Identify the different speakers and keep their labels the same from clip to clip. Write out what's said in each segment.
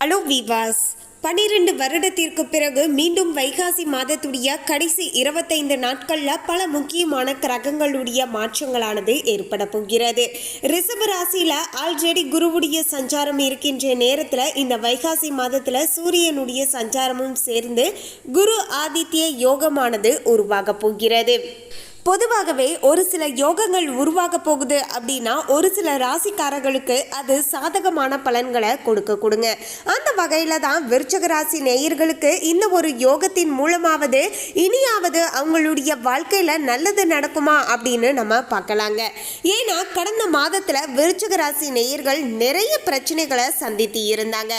Speaker 1: Hello விவாஸ் பனிரெண்டு வருடத்திற்கு பிறகு மீண்டும் வைகாசி மாதத்துடைய கடைசி இருபத்தைந்து நாட்களில் பல முக்கியமான கிரகங்களுடைய மாற்றங்களானது ஏற்பட போகிறது. ரிஷப ராசியில் ஆல்ரெடி குருவுடைய சஞ்சாரம் இருக்கின்ற நேரத்தில் இந்த வைகாசி மாதத்தில் சூரியனுடைய சஞ்சாரமும் சேர்ந்து குரு ஆதித்ய யோகமானது உருவாக போகிறது. பொதுவாகவே ஒரு சில யோகங்கள் உருவாக போகுது அப்படின்னா ஒரு சில ராசிக்காரர்களுக்கு அது சாதகமான பலன்களை கொடுக்க கொடுங்க. அந்த வகையில் தான் விருச்சக ராசி நேயர்களுக்கு இந்த ஒரு யோகத்தின் மூலமாவது இனியாவது அவங்களுடைய வாழ்க்கையில் நல்லது நடக்குமா அப்படின்னு நம்ம பார்க்கலாங்க. ஏன்னா கடந்த மாதத்தில் விருச்சக ராசி நேயர்கள் நிறைய பிரச்சனைகளை சந்தித்து இருந்தாங்க.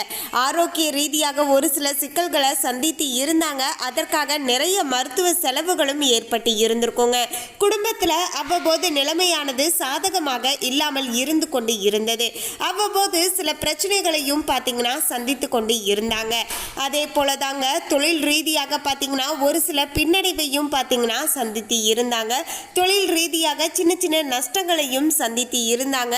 Speaker 1: ஆரோக்கிய ரீதியாக ஒரு சில சிக்கல்களை சந்தித்து இருந்தாங்க. அதற்காக நிறைய மருத்துவ செலவுகளும் ஏற்பட்டு இருந்திருக்குங்க. குடும்பத்தில் அவ்வப்போது நிலைமையானது சாதகமாக இல்லாமல் இருந்து கொண்டு இருந்தது. அவ்வப்போது சில பிரச்சனைகளையும் பார்த்தீங்கன்னா சந்தித்து கொண்டு இருந்தாங்க. அதே போல தாங்க தொழில் ரீதியாக பார்த்தீங்கன்னா ஒரு சில பின்னடைவையும் பார்த்தீங்கன்னா சந்தித்து இருந்தாங்க. தொழில் ரீதியாக சின்ன சின்ன நஷ்டங்களையும் சந்தித்து இருந்தாங்க.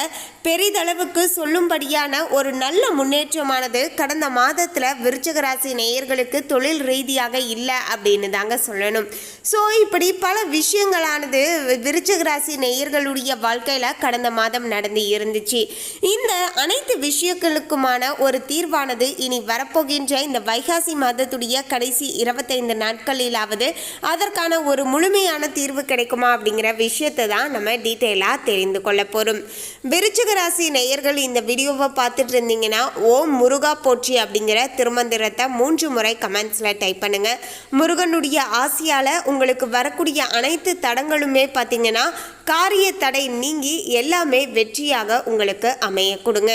Speaker 1: பெரிதளவுக்கு சொல்லும்படியான ஒரு நல்ல முன்னேற்றமானது கடந்த மாதத்தில் விருச்சகராசி நேயர்களுக்கு தொழில் ரீதியாக இல்லை அப்படின்னு தாங்க சொல்லணும். ஸோ இப்படி பல விஷயங்கள் விஷயங்களானது விருச்சிக ராசி நேயர்களுடைய வாழ்க்கையில் கடந்த மாதம் நடந்து இருந்துச்சு. இந்த அனைத்து விஷயங்களுக்குமான ஒரு தீர்வானது இனி வரப்போகின்ற இந்த வைகாசி மாதத்துடைய கடைசி இருபத்தைந்து நாட்களிலாவது அதற்கான ஒரு முழுமையான தீர்வு கிடைக்குமா அப்படிங்கிற விஷயத்தை தான் நம்ம டீட்டெயிலாக தெரிந்து கொள்ள போகிறோம் விருச்சிக ராசி நேயர்கள் இந்த வீடியோவை பார்த்துட்டு இருந்தீங்கன்னா ஓம் முருகா போற்றி அப்படிங்கிற திருமந்திரத்தை மூன்று முறை கமெண்ட்ஸில் டைப் பண்ணுங்க. முருகனுடைய ஆசையால் உங்களுக்கு வரக்கூடிய அனைத்து தடங்களுமே பார்த்தீங்கன்னா காரிய தடை நீங்கி எல்லாமே வெற்றியாக உங்களுக்கு அமைய கொடுங்க.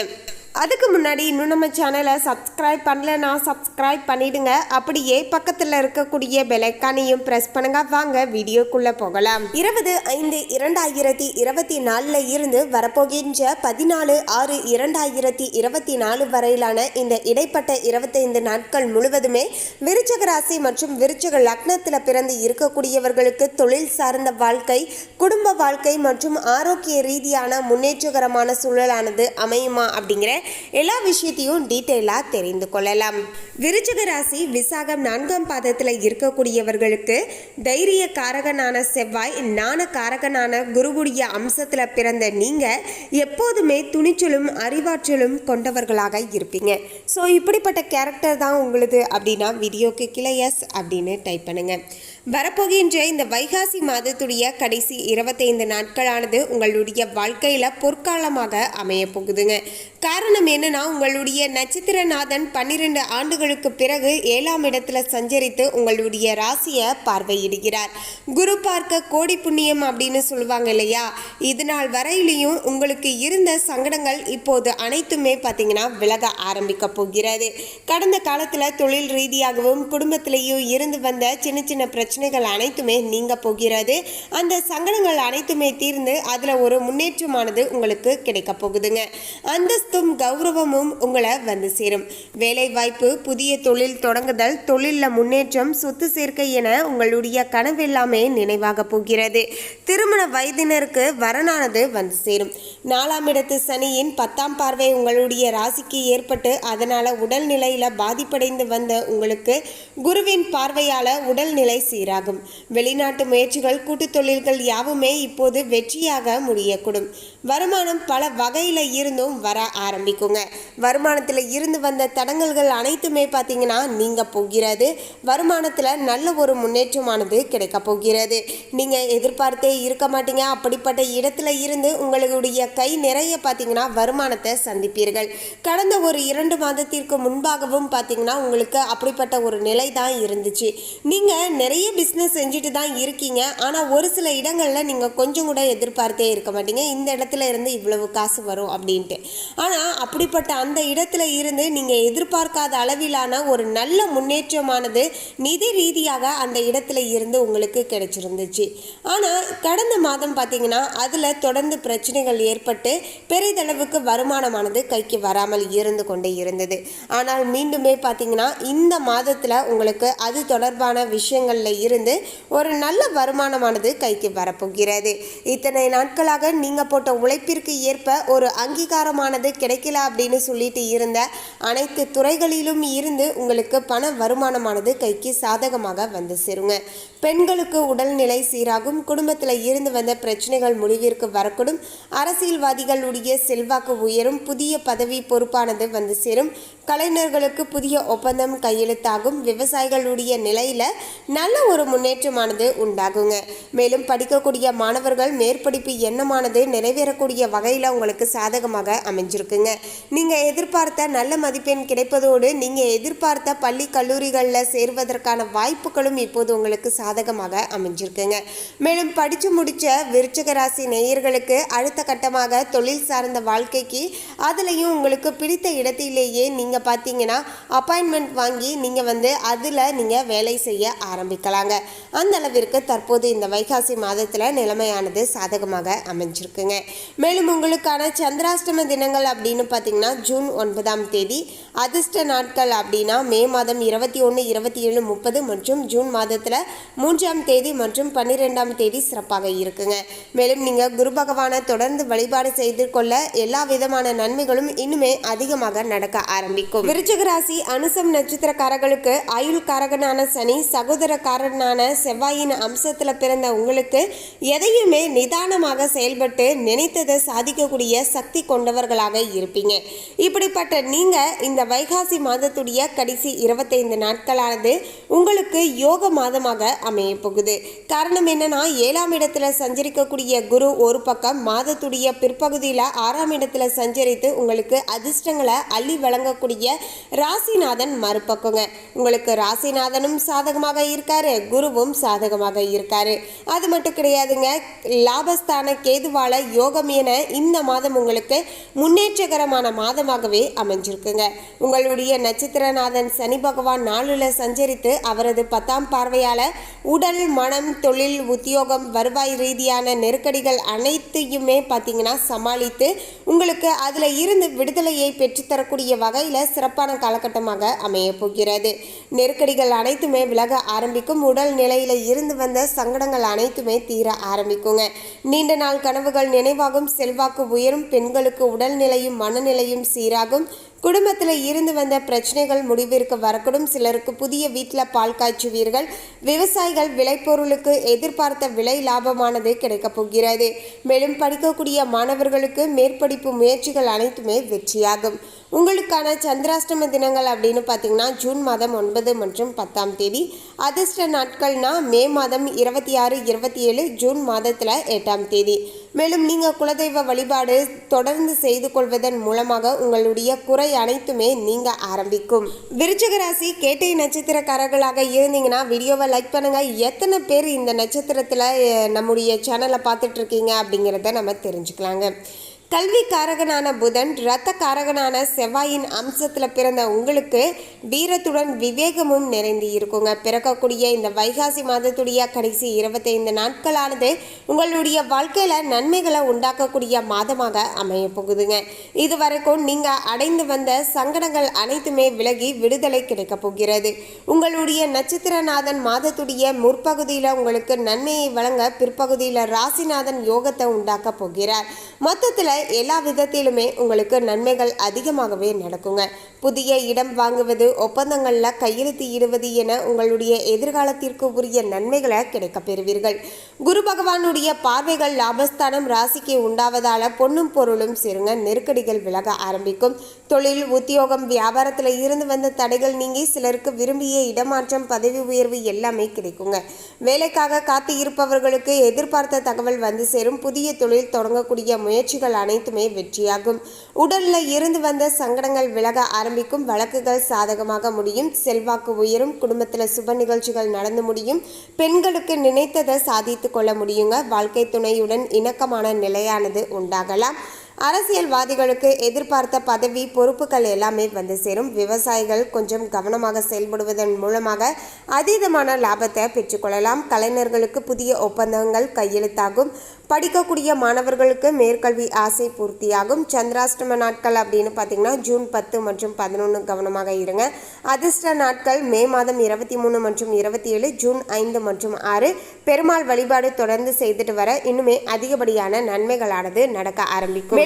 Speaker 1: அதுக்கு முன்னாடி இன்னும் நம்ம சேனலை சப்ஸ்கிரைப் பண்ணலன்னா சப்ஸ்கிரைப் பண்ணிடுங்க. அப்படியே பக்கத்தில் இருக்கக்கூடிய பெலைக்கானையும் ப்ரெஸ் பண்ணுங்க. வாங்க வீடியோக்குள்ளே போகலாம். இருபது ஐந்து இரண்டாயிரத்தி இருபத்தி நாலில் இருந்து வரப்போகின்ற பதினாலு ஆறு இரண்டாயிரத்தி இருபத்தி நாலு வரையிலான இந்த இடைப்பட்ட இருபத்தைந்து நாட்கள் முழுவதுமே விருச்சக ராசி மற்றும் விருச்சக லக்னத்தில் பிறந்து இருக்கக்கூடியவர்களுக்கு தொழில் சார்ந்த வாழ்க்கை குடும்ப வாழ்க்கை மற்றும் ஆரோக்கிய ரீதியான முன்னேற்றகரமான சூழலானது அமையுமா அப்படிங்கிற எல்லா விஷயத்தையும் டீட்டெயிலாக தெரிந்து கொள்ளலாம். விருச்சக ராசி விசாகம் நான்காம் பாதத்தில் இருக்கக்கூடியவர்களுக்கு தைரிய காரகனான செவ்வாய் ஞான காரகனான குருவுடைய அம்சத்தில் பிறந்த நீங்கள் எப்போதுமே துணிச்சலும் அறிவாற்றலும் கொண்டவர்களாக இருப்பீங்க. ஸோ இப்படிப்பட்ட கேரக்டர் தான் உங்களுது அப்படின்னா வீடியோக்கு கிளையஸ் அப்படின்னு டைப் பண்ணுங்கள் வரப்போகின்ற இந்த வைகாசி மாதத்துடைய கடைசி இருபத்தைந்து நாட்களானது உங்களுடைய வாழ்க்கையில் பொற்காலமாக அமைய போகுதுங்க. காரணம் என்னன்னா உங்களுடைய நட்சத்திரநாதன் பன்னிரெண்டு ஆண்டுகளுக்கு பிறகு ஏழாம் இடத்துல சஞ்சரித்து உங்களுடைய ராசியை பார்வையிடுகிறார். குரு பார்க்க கோடி புண்ணியம் அப்படின்னு சொல்லுவாங்க இல்லையா? இது நாள் வரையிலையும் உங்களுக்கு இருந்த சங்கடங்கள் இப்போது அனைத்துமே பார்த்தீங்கன்னா விலக ஆரம்பிக்க போகிறது. கடந்த காலத்தில் தொழில் ரீதியாகவும் குடும்பத்திலேயும் இருந்து வந்த சின்ன சின்ன பிரச்சனை பிரச்சனைகள் அனைத்துமே நீங்க போகிறது. அந்த சங்கடங்கள் அனைத்துமே தீர்ந்து அதில் ஒரு முன்னேற்றமானது உங்களுக்கு கிடைக்க போகுதுங்க. அந்தஸ்தும் கௌரவமும் உங்களை வந்து சேரும். வேலை வாய்ப்பு புதிய தொழில் தொடங்குதல் தொழிலில் முன்னேற்றம் சொத்து சேர்க்கை என உங்களுடைய கனவு எல்லாமே நினைவாக போகிறது. திருமண வயதினருக்கு வரனானது வந்து சேரும். நாலாம் இடத்து சனியின் பத்தாம் பார்வை உங்களுடைய ராசிக்கு ஏற்பட்டு அதனால் உடல்நிலையில் பாதிப்படைந்து வந்த உங்களுக்கு குருவின் பார்வையால் உடல்நிலை நீராகும் வெளிநாட்டு முயற்சிகள் கூட்டுத் தொழில்கள் யாவுமே இப்போது வெற்றியாக முடியக்கூடும். வருமானம் பல வகையில் இருந்தும் வர ஆரம்பிக்குங்க. வருமானத்தில் இருந்து வந்த தடங்கல்கள் அனைத்துமே பார்த்தீங்கன்னா நீங்கள் போகிறது. வருமானத்தில் நல்ல ஒரு முன்னேற்றமானது கிடைக்க போகிறது. நீங்கள் எதிர்பார்த்தே இருக்க மாட்டீங்க. அப்படிப்பட்ட இடத்துல இருந்து உங்களுடைய கை நிறைய பார்த்தீங்கன்னா வருமானத்தை சந்திப்பீர்கள். கடந்த ஒரு இரண்டு மாதத்திற்கு முன்பாகவும் பார்த்தீங்கன்னா உங்களுக்கு அப்படிப்பட்ட ஒரு நிலை தான் இருந்துச்சு. நீங்கள் நிறைய பிஸ்னஸ் செஞ்சுட்டு தான் இருக்கீங்க. ஆனால் ஒரு சில இடங்களில் நீங்கள் கொஞ்சம் கூட எதிர்பார்த்தே இருக்க மாட்டீங்க. இந்த இடத்துல இடத்துல இருந்து இவ்வளவு காசு வரும் அப்படின்ட்டு. ஆனால் அப்படிப்பட்ட அந்த இடத்துல இருந்து நீங்கள் எதிர்பார்க்காத அளவிலான ஒரு நல்ல முன்னேற்றமானது நிதி ரீதியாக அந்த இடத்துல இருந்து உங்களுக்கு கிடைச்சிருந்துச்சு. ஆனால் கடந்த மாதம் பார்த்தீங்கன்னா அதில் தொடர்ந்து பிரச்சனைகள் ஏற்பட்டு பெரிதளவுக்கு வருமானமானது கைக்கு வராமல் இருந்து கொண்டே இருந்தது. ஆனால் மீண்டுமே பார்த்தீங்கன்னா இந்த மாதத்தில் உங்களுக்கு அது தொடர்பான விஷயங்களில் இருந்து ஒரு நல்ல வருமானமானது கைக்கு வரப்போகிறது. இத்தனை நாட்களாக நீங்கள் போட்ட உழைப்பிற்கு ஏற்ப ஒரு அங்கீகாரமானது கிடைக்கல அப்படின்னு சொல்லிட்டு இருந்த அனைத்து துறைகளிலும் இருந்து உங்களுக்கு பண வருமானமானது கைக்கு சாதகமாக வந்து சேருங்க. பெண்களுக்கு உடல்நிலை சீராகும் குடும்பத்தில் இருந்து வந்த பிரச்சனைகள் முடிவிற்கு வரக்கூடும் அரசியல்வாதிகளுடைய செல்வாக்கு உயரும் புதிய பதவி பொறுப்பானது வந்து சேரும் கலைஞர்களுக்கு புதிய ஒப்பந்தம் கையெழுத்தாகும் விவசாயிகளுடைய நிலையில நல்ல ஒரு முன்னேற்றமானது உண்டாகுங்க. மேலும் படிக்கக்கூடிய மாணவர்கள் மேற்படிப்பு எண்ணமானது சேரக்கூடிய வகையில் உங்களுக்கு சாதகமாக அமைஞ்சிருக்குங்க. நீங்கள் எதிர்பார்த்த நல்ல மதிப்பெண் கிடைப்பதோடு நீங்கள் எதிர்பார்த்த பள்ளி கல்லூரிகளில் சேர்வதற்கான வாய்ப்புகளும் இப்போது உங்களுக்கு சாதகமாக அமைஞ்சிருக்குங்க. மேலும் படித்து முடித்த விருச்சிக ராசி நேயர்களுக்கு அடுத்த கட்டமாக தொழில் சார்ந்த வாழ்க்கைக்கு அதுலேயும் உங்களுக்கு பிடித்த இடத்திலேயே நீங்கள் பார்த்தீங்கன்னா அப்பாயின்மெண்ட் வாங்கி நீங்கள் வந்து அதில் நீங்கள் வேலை செய்ய ஆரம்பிக்கலாங்க. அந்த அளவிற்கு தற்போது இந்த வைகாசி மாதத்தில் நிலைமையானது சாதகமாக அமைஞ்சிருக்குங்க. மேலும் உங்களுக்கான சந்திராஷ்டம தினங்கள் அப்படின்னு பார்த்தீங்கன்னா ஜூன் ஒன்பதாம் தேதி அதிர்ஷ்ட நாட்கள் அப்படின்னா மே மாதம் இருபத்தி ஒன்று இருபத்தி ஏழு முப்பது மற்றும் ஜூன் மாதத்தில் மூன்றாம் தேதி மற்றும் பன்னிரெண்டாம் தேதி சிறப்பாக இருக்குங்க. மேலும் நீங்கள் குரு பகவானை தொடர்ந்து வழிபாடு செய்து கொள்ள எல்லா விதமான நன்மைகளும் இன்னுமே அதிகமாக நடக்க ஆரம்பிக்கும். விருச்சிக ராசி அனுசம் நட்சத்திரக்காரர்களுக்கு ஆயுள் காரகனான சனி சகோதரக்காரனான செவ்வாயின் அம்சத்தில் பிறந்த உங்களுக்கு எதையுமே நிதானமாக செயல்பட்டு நினைத்ததை சாதிக்கக்கூடிய சக்தி கொண்டவர்களாக இருப்பீங்க. இப்படிப்பட்ட நீங்கள் இந்த வைகாசி மாதத்துடைய கடைசி இருபத்தைந்து நாட்களானது உங்களுக்கு யோக மாதமாக அமைய போகுது. காரணம் என்னன்னா ஏழாம் இடத்துல சஞ்சரிக்கக்கூடிய குரு ஒரு பக்கம் மாதத்துடைய பிற்பகுதியில் ஆறாம் இடத்துல சஞ்சரித்து உங்களுக்கு அதிர்ஷ்டங்களை அள்ளி வழங்கக்கூடிய ராசிநாதன் மறுபக்கங்க. உங்களுக்கு ராசிநாதனும் சாதகமாக இருக்காரு குருவும் சாதகமாக இருக்காரு. அது மட்டும் கிடையாதுங்க லாபஸ்தான கேதுவால யோக யோகம் என இந்த மாதம் உங்களுக்கு முன்னேற்றகரமான மாதமாகவே அமைஞ்சிருக்குங்க. உங்களுடைய நட்சத்திரநாதன் சனி பகவான் நாளில் சஞ்சரித்து அவரது பத்தாம் பார்வையால் உடல் மனம் தொழில் உத்தியோகம் வருவாய் ரீதியான நெருக்கடிகள் அனைத்தையுமே பார்த்தீங்கன்னா சமாளித்து உங்களுக்கு அதில் இருந்து விடுதலையை பெற்றுத்தரக்கூடிய வகையில் சிறப்பான காலகட்டமாக அமைய போகிறது. நெருக்கடிகள் அனைத்துமே விலக ஆரம்பிக்கும். உடல் நிலையில் இருந்து வந்த சங்கடங்கள் அனைத்துமே தீர ஆரம்பிக்குங்க. நீண்ட நாள் கனவுகள் நினைவாக நினைவாகும் செல்வாக்கு உயரும் பெண்களுக்கு உடல்நிலையும் மனநிலையும் சீராகும். குடும்பத்தில் இருந்து வந்த பிரச்சனைகள் முடிவிற்கு வரக்கூடும். சிலருக்கு புதிய வீட்டில் பால் காய்ச்சுவீர்கள். விவசாயிகள் விளைபொருளுக்கு எதிர்பார்த்த விலை லாபமானது கிடைக்கப் போகிறது. மேலும் படிக்கக்கூடிய மாணவர்களுக்கு மேற்படிப்பு முயற்சிகள் அனைத்துமே வெற்றியாகும். உங்களுக்கான சந்திராஷ்டம தினங்கள் அப்படின்னு பார்த்தீங்கன்னா ஜூன் மாதம் ஒன்பது மற்றும் பத்தாம் தேதி. அதிர்ஷ்ட நாட்கள்னா மே மாதம் இருபத்தி ஆறு இருபத்தி ஏழு ஜூன் மாதத்தில் எட்டாம் தேதி. மேலும் நீங்கள் குலதெய்வ வழிபாடு தொடர்ந்து செய்து கொள்வதன் மூலமாக உங்களுடைய குறை அனைத்துமே நீங்கள் ஆரம்பிக்கும். விருச்சிக ராசி கேட்டை நட்சத்திரக்காரர்களாக இருந்தீங்கன்னா வீடியோவை லைக் பண்ணுங்கள் எத்தனை பேர் இந்த நட்சத்திரத்தில் நம்முடைய சேனலை பார்த்துட்ருக்கீங்க அப்படிங்கிறத நம்ம தெரிஞ்சுக்கலாங்க. கல்வி காரகனான புதன் இரத்த காரகனான செவ்வாயின் அம்சத்தில் பிறந்த உங்களுக்கு வீரத்துடன் விவேகமும் நிறைந்து இருக்குங்க. பிறக்கக்கூடிய இந்த வைகாசி மாதத்துடைய கடைசி இருபத்தைந்து நாட்களானது உங்களுடைய வாழ்க்கையில் நன்மைகளை உண்டாக்கக்கூடிய மாதமாக அமைய போகுதுங்க. இது வரைக்கும் நீங்கள் அடைந்து வந்த சங்கடங்கள் அனைத்துமே விலகி விடுதலை கிடைக்கப் போகிறது. உங்களுடைய நட்சத்திரநாதன் மாதத்துடைய முற்பகுதியில் உங்களுக்கு நன்மையை வழங்க பிற்பகுதியில் ராசிநாதன் யோகத்தை உண்டாக்க போகிறார். மொத்தத்தில் எல்லா விதத்திலுமே உங்களுக்கு நன்மைகள் அதிகமாகவே நடக்குங்க. புதிய இடம் வாங்குவது ஒப்பந்தங்களில் கையெழுத்து இடுவது என உங்களுடைய எதிர்காலத்திற்கு உரிய நன்மைகளை கிடைக்கப் பெறுவீர்கள். குரு பகவானுடைய பார்வைகள் லாபஸ்தானம் ராசிக்கு உண்டாவதால பொன்னும் பொருளும் சேருங்க நெருக்கடிகள் விலக ஆரம்பிக்கும். தொழில் உத்தியோகம் வியாபாரத்தில் இருந்து வந்த தடைகள் நீங்கி சிலருக்கு விரும்பிய இடமாற்றம் பதவி உயர்வு எல்லாமே கிடைக்குங்க. வேலைக்காக காத்து இருப்பவர்களுக்கு எதிர்பார்த்த தகவல் வந்து சேரும். புதிய தொழில் தொடங்கக்கூடிய முயற்சிகள் அனைத்துமே வெற்றியாகும். உடலில் இருந்து வந்த சங்கடங்கள் விலக ஆரம்பிக்கும். வழக்குகள் சாதகமாக முடியும். செல்வாக்கு உயரும். குடும்பத்தில் சுப நிகழ்ச்சிகள் நடந்து முடியும். பெண்களுக்கு நினைத்ததை சாதித்து கொள்ள முடியுங்க. வாழ்க்கை துணையுடன் இணக்கமான நிலையானது உண்டாகலாம். அரசியல்வாதிகளுக்கு எதிர்பார்த்த பதவி பொறுப்புகள் எல்லாமே வந்து சேரும். விவசாயிகள் கொஞ்சம் கவனமாக செயல்படுவதன் மூலமாக அதீதமான லாபத்தை பெற்றுக்கொள்ளலாம் கலைஞர்களுக்கு புதிய ஒப்பந்தங்கள் கையெழுத்தாகும். படிக்கக்கூடிய மாணவர்களுக்கு மேற்கல்வி ஆசை பூர்த்தியாகும். சந்திராஷ்டம நாட்கள் அப்படின்னு பார்த்தீங்கன்னா ஜூன் பத்து மற்றும் பதினொன்று கவனமாக இருங்க. அதிர்ஷ்ட நாட்கள் மே மாதம் இருபத்தி மூணு மற்றும் இருபத்தி ஏழு ஜூன் ஐந்து மற்றும் ஆறு. பெருமாள் வழிபாடு தொடர்ந்து செய்துட்டு வர இன்னுமே அதிகப்படியான நன்மைகளானது நடக்க ஆரம்பிக்கும்.